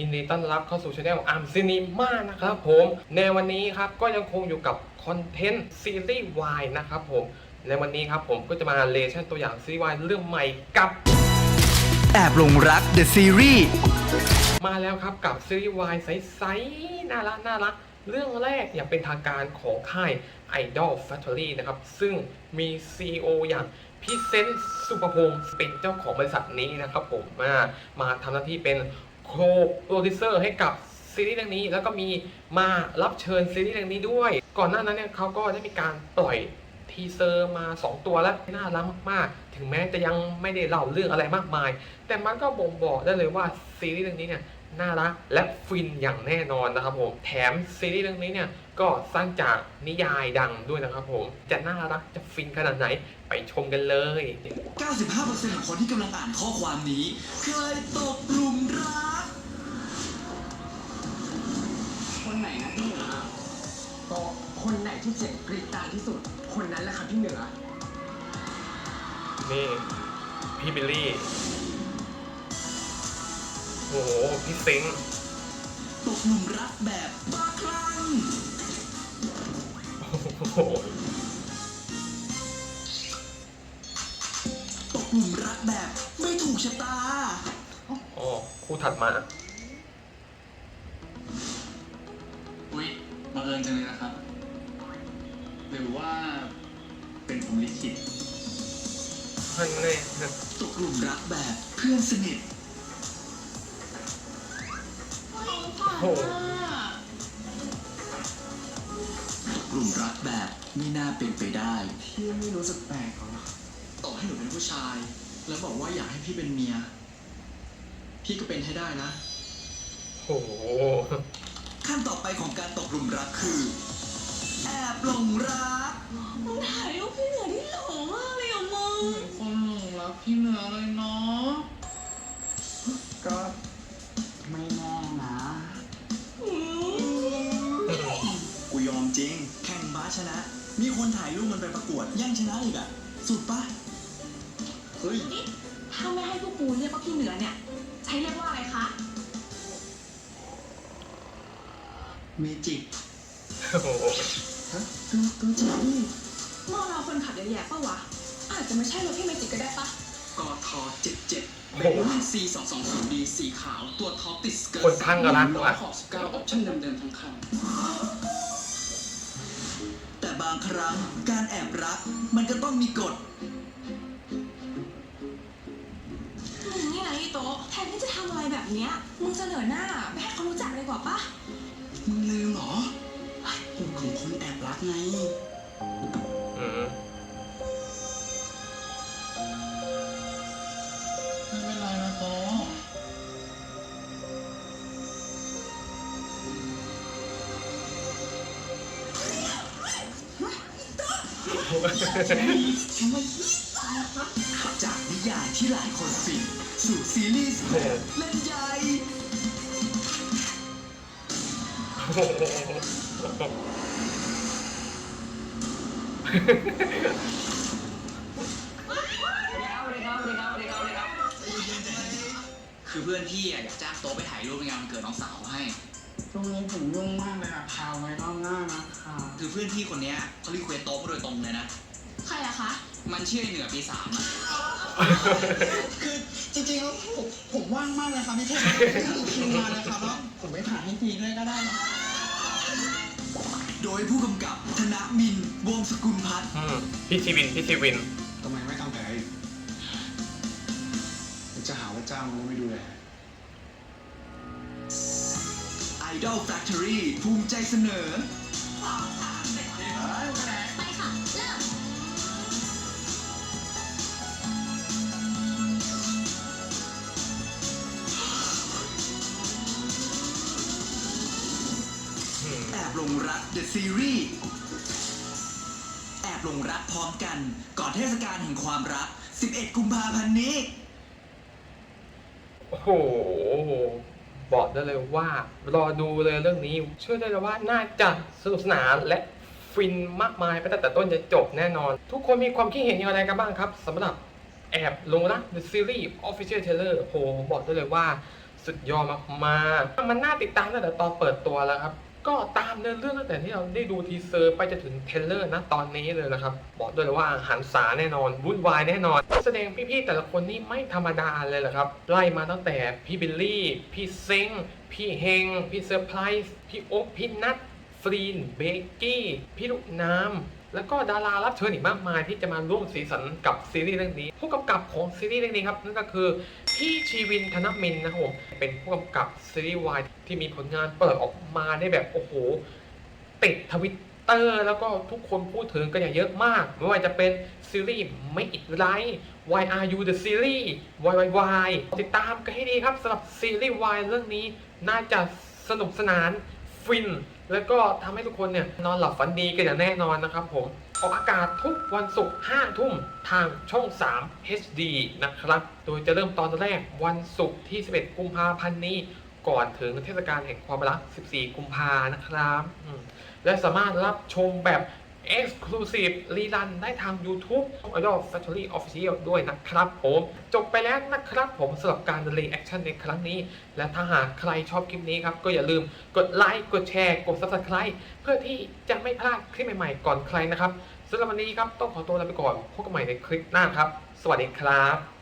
ยินดีต้อนรับเข้าสู่ช anel อาร์มซินีมานะครับผมในวันนี้ครับก็ยังคงอยู่กับคอนเทนต์ซีรีส์วายนะครับผมในวันนี้ครับผมก็จะมาเลชั่นตัวอย่างซีรีส์วายเรื่องใหม่กับ แอบหลงรัก The Series มาแล้วครับกับซีรีส์วายใสๆน่ารักน่ารักเรื่องแรกอย่างเป็นทางการของค่าย Idol Factory นะครับ ซึ่งมี CEO อย่างพี่เซนต์สุภพงศ์เป็นเจ้าของบริษัทนี้นะครับผมมามาทำหน้าที่เป็น โคโปรดิวเซอร์ให้กับซีรีส์เรื่องนี้ แล้วก็มีมารับเชิญซีรีส์เรื่องนี้ด้วย ก่อนหน้านั้นเนี่ยเขาก็ได้มีการปล่อยทีเซอร์มา 2 ตัวแล้วน่ารักมากๆ ถึงแม้จะยังไม่ได้เล่าเรื่องอะไรมากมาย แต่มันก็บ่งบอกได้เลยว่าซีรีส์เรื่องนี้เนี่ยน่ารักและฟินอย่างแน่นอนนะครับผม แถมซีรีส์เรื่องนี้เนี่ยก็สร้างจากนิยายดังด้วยนะครับผม จะน่ารักจะฟินขนาดไหนไปชมกันเลย 95%ของคนที่กำลังอ่านข้อความนี้ เคยตกหลุมรัก คนไหนนะพี่เหนือ ก็คนไหนที่เจ็บกรีดตาที่สุด คนนั้นแหละครับพี่เหนือ นี่ พี่บิลลี่ โอ้โห พี่ซิงค์ตกหลุมรักแบบบ้าคลั่งโอ้โหตกหลุมรักแบบไม่ถูกชะตา อ๋อคู่ถัดมา รือว่าเป็นผมลิขิตท่านแน่ตกหลุมรักแบบเพื่อนสนิทโอ้โหตกหลุมรักแบบไม่น่าเป็นไปได้ พี่ไม่รู้สึกแปลกเหรอต่อให้หนูเป็นผู้ชาย แล้วบอกว่าอยากให้พี่เป็นเมีย พี่ก็เป็นให้ได้นะ โอ้โหขั้นต่อไปของการตกหลุมรักคือ แอบหลงรักมึงถ่ายรูปพี่เหนือที่หล่อมากเลยอะมึงคนหลงรักพี่เหนือเลยเนาะก็ไม่แน่นะกูยอมจริง แข่งบาสชนะ มีคนถ่ายรูปมันไปประกวดแย่งชนะอีกอะสุดปะเฮ้ยนี่ถ้าไม่ให้พวกกูเรียกว่าพี่เหนือเนี่ย ใช้เรียกว่าอะไรคะเมจิก โอ้โหฮะตัวตัวจริงมองเราคนขับเยอะแยะปะวะ อาจจะไม่ใช่รถพี่เมจิกก็ได้ปะกท77โอ้เป็นโหรุ่น C 2 2 0 D สีขาว ตัวท็อปติดสเกิร์ตคนข้งก็รักว่ะขอบ19ออปชั่นเดิมๆทั้งคันแต่บางครั้งการแอบรักมันก็ต้องมีกฎมึงนี่ไอโต๊ะแทนที่จะทำอะไรแบบเนี้ยมึงเสนอหน้าไม่ให้เขารู้จักเลยกว่าปะ ไง อืมไม่เป็นไรนะโตะจากนิยายที่หลายคนฟินสู่ซีรีส์แบบเล่นใหญ่ คือเพื่อนพี่อะอยากจ้างโต๊ะไปถ่ายรูปในงานวันเกิดน้องสาวให้ ช่วงนี้ผมยุ่งมากเลยอะพาไว้รอบหน้านะคะคือเพื่อนพี่คนเนี้ยเขารีเควสโต๊ะมาโดยตรงเลยนะ ใครอะคะมันชื่อไอ้เหนือปีสามอะคือจริงๆแล้วผมผมว่างมากเลยครับพี่เทพอีกคิวมาเลยครับแล้วผมไปถ่ายให้ฟรีด้วยก็ได้นะโดยผู้กำกับธนมินทร์วงศ์สกุลพัฒน์อืมพี่ชีวินพี่ชีวิน ทำไมไม่ทำแผลอีกเดี๋ยวจะหาว่าจ้างมันไม่ดูแลไอดอลแฟคทอรี่ภูมิใจเสนอ อืมแอบลงรัก The Series แอบลงรักพร้อมกัน ก่อนเทศกาลแห่งความรัก 11 กุมภาพันธ์นี้ โอ้โห บอกได้เลยว่ารอดูเลยเรื่องนี้ เชื่อได้เลยว่าน่าจะสนุกสนานและฟินมากมายไปตั้งแต่ต้นจนจบแน่นอน ทุกคนมีความคิดเห็นอย่างไรกันบ้างครับสำหรับแอบลงรัก The Series Official Trailer โหบอกได้เลยว่าสุดยอดมากๆมันน่าติดตามตั้งแต่ตอนเปิดตัวแล้วครับ ก็ตามเนื้อเรื่องตั้งแต่ที่เราได้ดูทีเซอร์ไปจะถึงเทเลอร์นะตอนนี้เลยนะครับ บอกด้วยเลยว่าหันสาแน่นอนวุ่นวายแน่นอน แสดงพี่ๆแต่ละคนนี่ไม่ธรรมดาเลยแหละครับ ไล่มาตั้งแต่พี่บิลลี่ พี่เซ้งพี่เฮง พี่เซอร์ไพรส์พี่โอ๊คพี่นัทฟรีนเบกกี้ พี่ลูกน้ำ แล้วก็ดารารับเชิญอีกมากมายที่จะมาร่วมสีสันกับซีรีส์เรื่องนี้ ผู้กำกับของซีรีส์เรื่องนี้ครับนั่นก็คือพี่ชีวินธนมินนะครับผมเป็นผู้กำกับซีรีส์วายที่มีผลงานเปิดออกมาได้แบบโอ้โหติดทวิตเตอร์แล้วก็ทุกคนพูดถึงกันอย่างเยอะมาก ไม่ว่าจะเป็นซีรีส์ไม่อิดไร Why Are You the Series Why Why Why ติดตามกันให้ดีครับสำหรับซีรีส์วายเรื่องนี้น่าจะสนุกสนานฟิน แล้วก็ทำให้ทุกคนเนี่ยนอนหลับฝันดีกันอย่างแน่นอนนะครับผมออกอากาศทุกวันศุกร์5ทุ่มทางช่อง 3 HD นะครับ โดยจะเริ่มตอนแรกวันศุกร์ที่ 11 กุมภาพันธ์นี้ ก่อนถึงเทศกาลแห่งความรัก 14 กุมภานะครับ และสามารถรับชมแบบ Exclusive รีลันได้ทาง YouTube ของ Idol Factory Official ด้วยนะครับผม จบไปแล้วนะครับผมสำหรับการ reaction ในครั้งนี้ และถ้าหากใครชอบคลิปนี้ครับ ก็อย่าลืมกดไลค์กดแชร์ กด Subscribe เพื่อที่จะไม่พลาดคลิปใหม่ๆก่อนใครนะครับสำหรับวันนี้ครับต้องขอตัวลาไปก่อนพบกันใหม่ในคลิปหน้าครับ สวัสดีครับ